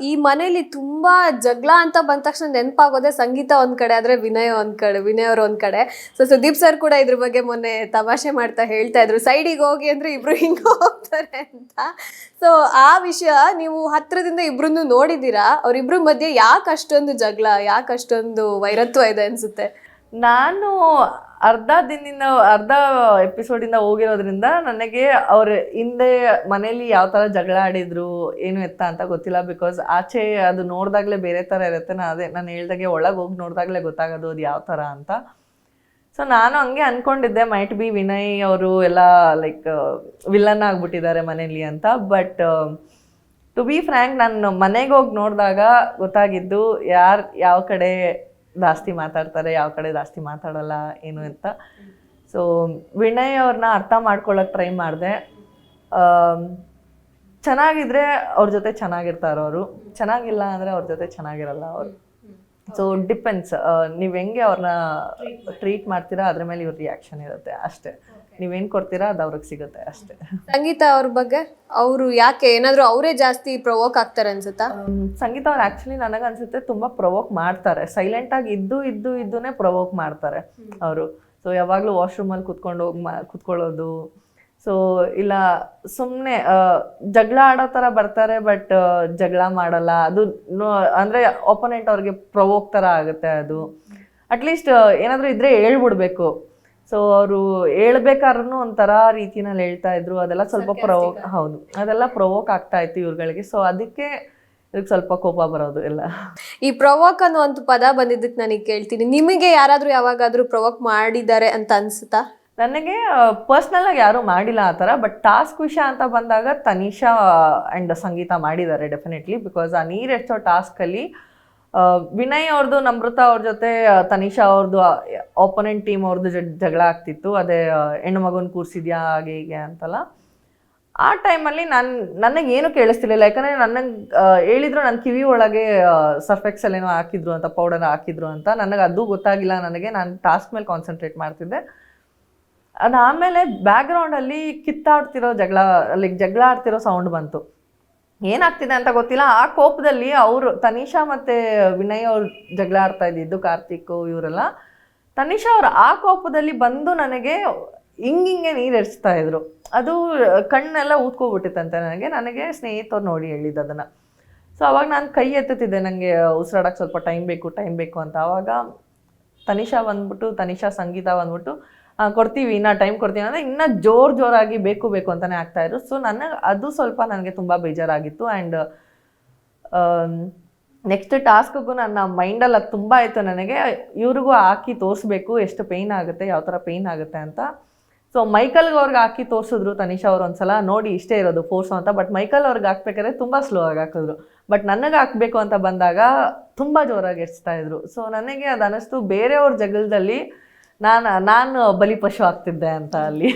ಈ ಮನೇಲಿ ತುಂಬಾ ಜಗಳ ಅಂತ ಬಂದ ತಕ್ಷಣ ನೆನಪಾಗೋದೆ ಸಂಗೀತ ಒಂದ್ ಕಡೆ, ಆದ್ರೆ ವಿನಯ್ ಒಂದ್ ಕಡೆ, ವಿನಯ್ ಅವ್ರ ಒಂದ್ ಕಡೆ. ಸೊ ಸುದೀಪ್ ಸರ್ ಕೂಡ ಇದ್ರ ಬಗ್ಗೆ ಮೊನ್ನೆ ತಮಾಷೆ ಮಾಡ್ತಾ ಹೇಳ್ತಾ ಇದ್ರು. ಸೈಡಿಗೆ ಹೋಗಿ ಅಂದ್ರೆ ಇಬ್ರು ಹಿಂಗ ಹೋಗ್ತಾರೆ ಅಂತ. ಸೊ ಆ ವಿಷಯ ನೀವು ಹತ್ರದಿಂದ ಇಬ್ರನ್ನು ನೋಡಿದೀರಾ ಅವ್ರಿಬ್ರ ಮಧ್ಯೆ ಯಾಕೆ ಅಷ್ಟೊಂದು ಜಗಳ, ಯಾಕೆ ಅಷ್ಟೊಂದು ವೈರತ್ವ ಇದೆ ಅನ್ಸುತ್ತೆ? ನಾನು ಅರ್ಧ ದಿನದಿಂದ, ಅರ್ಧ ಎಪಿಸೋಡಿಂದ ಹೋಗಿರೋದ್ರಿಂದ ನನಗೆ ಅವ್ರ ಹಿಂದೆ ಮನೇಲಿ ಯಾವ ಥರ ಜಗಳ ಆಡಿದ್ರು, ಏನು ಎತ್ತ ಅಂತ ಗೊತ್ತಿಲ್ಲ ಬಿಕಾಸ್ ಆಚೆ ಅದು ನೋಡಿದಾಗಲೇ ಬೇರೆ ಥರ ಇರುತ್ತೆ. ನಾ ಅದೇ, ನಾನು ಹೇಳ್ದಾಗೆ ಒಳಗೆ ಹೋಗಿ ನೋಡಿದಾಗಲೇ ಗೊತ್ತಾಗೋದು ಅದು ಯಾವ ಥರ ಅಂತ. ಸೊ ನಾನು ಹಂಗೆ ಅನ್ಕೊಂಡಿದ್ದೆ ಮೈಟ್ ಬಿ ವಿನಯ್ ಅವರು ಎಲ್ಲ ಲೈಕ್ ವಿಲನ್ ಆಗಿಬಿಟ್ಟಿದ್ದಾರೆ ಮನೇಲಿ ಅಂತ. ಬಟ್ ಟು ಬಿ ಫ್ರ್ಯಾಂಕ್ ನಾನು ಮನೆಗೆ ಹೋಗಿ ನೋಡಿದಾಗ ಗೊತ್ತಾಗಿದ್ದು, ಯಾರು, ಯಾವ ಕಡೆ ಜಾಸ್ತಿ ಮಾತಾಡ್ತಾರೆ ಯಾವ ಕಡೆ ಜಾಸ್ತಿ ಮಾತಾಡಲ್ಲ ಏನು ಅಂತ. ಸೊ ವಿನಯ್ ಅವ್ರನ್ನ ಅರ್ಥ ಮಾಡ್ಕೊಳ್ಳೋಕೆ ಟ್ರೈ ಮಾಡಿದೆ. ಚೆನ್ನಾಗಿದ್ರೆ ಅವ್ರ ಜೊತೆ ಚೆನ್ನಾಗಿರ್ತಾರೆ ಅವರು. ಚೆನ್ನಾಗಿಲ್ಲ ಅಂದರೆ ಅವ್ರ ಜೊತೆ ಚೆನ್ನಾಗಿರಲ್ಲ ಅವರು. ಸೊ ಡಿಪೆಂಡ್ಸ್ ನೀವು ಹೆಂಗೆ ಅವ್ರನ್ನ ಟ್ರೀಟ್ ಮಾಡ್ತೀರಾ? ಅದ್ರ ಮೇಲೆ ಇವ್ರ ರಿಯಾಕ್ಷನ್ ಇರುತ್ತೆ ಅಷ್ಟೇ. ನೀವೇನು ಕೊಡ್ತೀರಾ ಅದು ಅವ್ರಿಗೆ ಸಿಗುತ್ತೆ ಅಷ್ಟೇ. ಸಂಗೀತ ಅವ್ರ ಬಗ್ಗೆ ಅವರು ಯಾಕೆ? ಏನಾದ್ರು ಅವರೇ ಜಾಸ್ತಿ ಪ್ರವೋಕ್ ಆಗ್ತಾರೆ ಅನ್ಸುತ್ತಾ? ಸಂಗೀತ ಅವ್ರು ಆ್ಯಕ್ಚುಲಿ ನನಗನ್ಸುತ್ತೆ ತುಂಬ ಪ್ರವೋಕ್ ಮಾಡ್ತಾರೆ. ಸೈಲೆಂಟಾಗಿ ಇದ್ದು ಇದ್ದು ಇದ್ದೂನೇ ಪ್ರವೋಕ್ ಮಾಡ್ತಾರೆ ಅವರು. ಸೊ ಯಾವಾಗಲೂ ವಾಶ್ರೂಮಲ್ಲಿ ಕುತ್ಕೊಂಡು ಹೋಗಿ ಮಾ ಕುತ್ಕೊಳ್ಳೋದು. ಸೊ ಇಲ್ಲ ಸುಮ್ಮನೆ ಜಗಳ ಆಡೋ ಥರ ಬರ್ತಾರೆ ಬಟ್ ಜಗಳ ಮಾಡಲ್ಲ. ಅದು ಅಂದ್ರೆ ಅಂದರೆ ಒಪೋನೆಂಟ್ ಅವ್ರಿಗೆ ಪ್ರವೋಕ್ ಥರ ಆಗುತ್ತೆ ಅದು. ಅಟ್ಲೀಸ್ಟ್ ಏನಾದರೂ ಇದ್ರೆ ಹೇಳ್ಬಿಡ್ಬೇಕು. ಸೊ ಅವರು ಹೇಳ್ಬೇಕಾದ್ರೂ ಒಂಥರ ರೀತಿನಲ್ಲಿ ಹೇಳ್ತಾ ಇದ್ರು. ಅದೆಲ್ಲ ಸ್ವಲ್ಪ ಪ್ರವೋಕ್ ಹೌದು. ಅದೆಲ್ಲ ಪ್ರವೋಕ್ ಆಗ್ತಾ ಇತ್ತು ಇವ್ರುಗಳಿಗೆ. ಸೊ ಅದಕ್ಕೆ ಇದಕ್ಕೆ ಸ್ವಲ್ಪ ಕೋಪ ಬರೋದು ಎಲ್ಲ. ಈ ಪ್ರವೋಕ್ ಅನ್ನೋ ಒಂದು ಪದ ಬಂದಿದ್ದಕ್ಕೆ ನನಗೆ ಕೇಳ್ತೀನಿ. ನಿಮಗೆ ಯಾರಾದರೂ ಯಾವಾಗಾದರೂ ಪ್ರವೋಕ್ ಮಾಡಿದ್ದಾರೆ ಅಂತ ಅನ್ಸುತ್ತಾ? ನನಗೆ ಪರ್ಸ್ನಲ್ ಆಗಿ ಯಾರೂ ಮಾಡಿಲ್ಲ ಆ ಥರ ಬಟ್ ಟಾಸ್ಕ್ ವಿಷಯ ಅಂತ ಬಂದಾಗ ತನಿಷಾ ಆ್ಯಂಡ್ ಸಂಗೀತ ಮಾಡಿದ್ದಾರೆ ಡೆಫಿನೆಟ್ಲಿ ಬಿಕಾಸ್ ಆ ನೀರು ಎಷ್ಟೋ ಟಾಸ್ಕಲ್ಲಿ ವಿನಯ್ ಅವ್ರದ್ದು ನಮ್ರತಾ ಅವ್ರ ಜೊತೆ ತನಿಷಾ ಅವ್ರದ್ದು ಆಪೋನೆಂಟ್ ಟೀಮ್ ಅವ್ರದ್ದು ಜಗಳ ಆಗ್ತಿತ್ತು. ಅದೇ ಹೆಣ್ಣು ಮಗುನ ಕೂರ್ಸಿದ್ಯಾ, ಹಾಗೆ ಹೀಗೆ ಅಂತಲ್ಲ. ಆ ಟೈಮಲ್ಲಿ ನಾನು, ನನಗೆ ಏನು ಕೇಳಿಸ್ತಿರ್ಲಿಲ್ಲ. ಯಾಕಂದರೆ ನನಗೆ ಹೇಳಿದ್ರು ನನ್ನ ಕಿವಿ ಒಳಗೆ ಸರ್ಫ್ ಎಕ್ಸೆಲ್ ಏನೋ ಹಾಕಿದ್ರು ಅಂತ ಪೌಡರ್ ಹಾಕಿದ್ರು ಅಂತ. ನನಗೆ ಅದು ಗೊತ್ತಾಗಿಲ್ಲ ನನಗೆ. ನಾನು ಟಾಸ್ಕ್ ಮೇಲೆ ಕಾನ್ಸಂಟ್ರೇಟ್ ಮಾಡ್ತಿದ್ದೆ. ಅದಾದಮೇಲೆ ಬ್ಯಾಕ್ಗ್ರೌಂಡಲ್ಲಿ ಕಿತ್ತಾಡ್ತಿರೋ ಜಗಳ ಲೈಕ್ ಜಗಳ ಆಡ್ತಿರೋ ಸೌಂಡ್ ಬಂತು. ಏನಾಗ್ತಿದೆ ಅಂತ ಗೊತ್ತಿಲ್ಲ. ಆ ಕೋಪದಲ್ಲಿ ಅವರು ತನಿಷಾ ಮತ್ತು ವಿನಯ್ ಅವ್ರು ಜಗಳ ಆಡ್ತಾ ಇದ್ದಿದ್ದು, ಕಾರ್ತಿಕ್ ಇವರೆಲ್ಲ. ತನಿಷಾ ಅವ್ರು ಆ ಕೋಪದಲ್ಲಿ ಬಂದು ನನಗೆ ಹಿಂಗಿಂಗೆ ನೀರು ಎರಿಸ್ತಾ ಇದ್ರು. ಅದು ಕಣ್ಣೆಲ್ಲ ಊದ್ಕೋಬಿಟ್ಟಿತ್ತಂತೆ ನನಗೆ. ನನಗೆ ಸ್ನೇಹಿತರು ನೋಡಿ ಹೇಳಿದ್ದು ಅದನ್ನು. ಸೊ ಅವಾಗ ನಾನು ಕೈ ಎತ್ತುತ್ತಿದ್ದೆ. ನನಗೆ ಉಸಿರಾಡೋಕ್ಕೆ ಸ್ವಲ್ಪ ಟೈಮ್ ಬೇಕು ಟೈಮ್ ಬೇಕು ಅಂತ. ಆವಾಗ ತನಿಷಾ ಬಂದ್ಬಿಟ್ಟು, ತನಿಷಾ ಸಂಗೀತ ಬಂದ್ಬಿಟ್ಟು ಕೊಡ್ತೀವಿ, ಇನ್ನೂ ಟೈಮ್ ಕೊಡ್ತೀವಿ ಅಂದರೆ ಇನ್ನೂ ಜೋರು ಜೋರಾಗಿ ಬೇಕು ಬೇಕು ಅಂತಲೇ ಆಗ್ತಾಯಿದ್ರು ಸೊ ನನಗೆ ಅದು ಸ್ವಲ್ಪ ನನಗೆ ತುಂಬ ಬೇಜಾರಾಗಿತ್ತು ಆ್ಯಂಡ್ ನೆಕ್ಸ್ಟ್ ಟಾಸ್ಕ್ಗೂ ನನ್ನ ಮೈಂಡಲ್ಲಿ ಅದು ತುಂಬ ಆಯಿತು ನನಗೆ. ಇವ್ರಿಗೂ ಹಾಕಿ ತೋರಿಸ್ಬೇಕು, ಎಷ್ಟು ಪೇಯ್ನ್ ಆಗುತ್ತೆ, ಯಾವ ಥರ ಪೇಯ್ನ್ ಆಗುತ್ತೆ ಅಂತ. ಸೊ ಮೈಕಲ್ಗೆ ಅವ್ರಿಗೆ ಹಾಕಿ ತೋರಿಸಿದ್ರು ತನಿಷಾ ಅವ್ರು ಒಂದ್ಸಲ. ನೋಡಿ, ಇಷ್ಟೇ ಇರೋದು ಫೋರ್ಸು ಅಂತ. ಬಟ್ ಮೈಕಲ್ ಅವ್ರಿಗೆ ಹಾಕ್ಬೇಕಾದ್ರೆ ತುಂಬ ಸ್ಲೋ ಆಗಿ ಹಾಕಿದ್ರು. ಬಟ್ ನನಗೆ ಹಾಕಬೇಕು ಅಂತ ಬಂದಾಗ ತುಂಬ ಜೋರಾಗಿ ಎಡ್ಸ್ತಾ ಇದ್ರು. ಸೊ ನನಗೆ ಅದು ಅನ್ನಿಸ್ತು, ಬೇರೆಯವ್ರ ಜಗಳದಲ್ಲಿ ನಾನು ನಾನು ಬಲಿಪಶು ಆಗ್ತಿದ್ದೆ ಅಂತ ಅಲ್ಲಿ.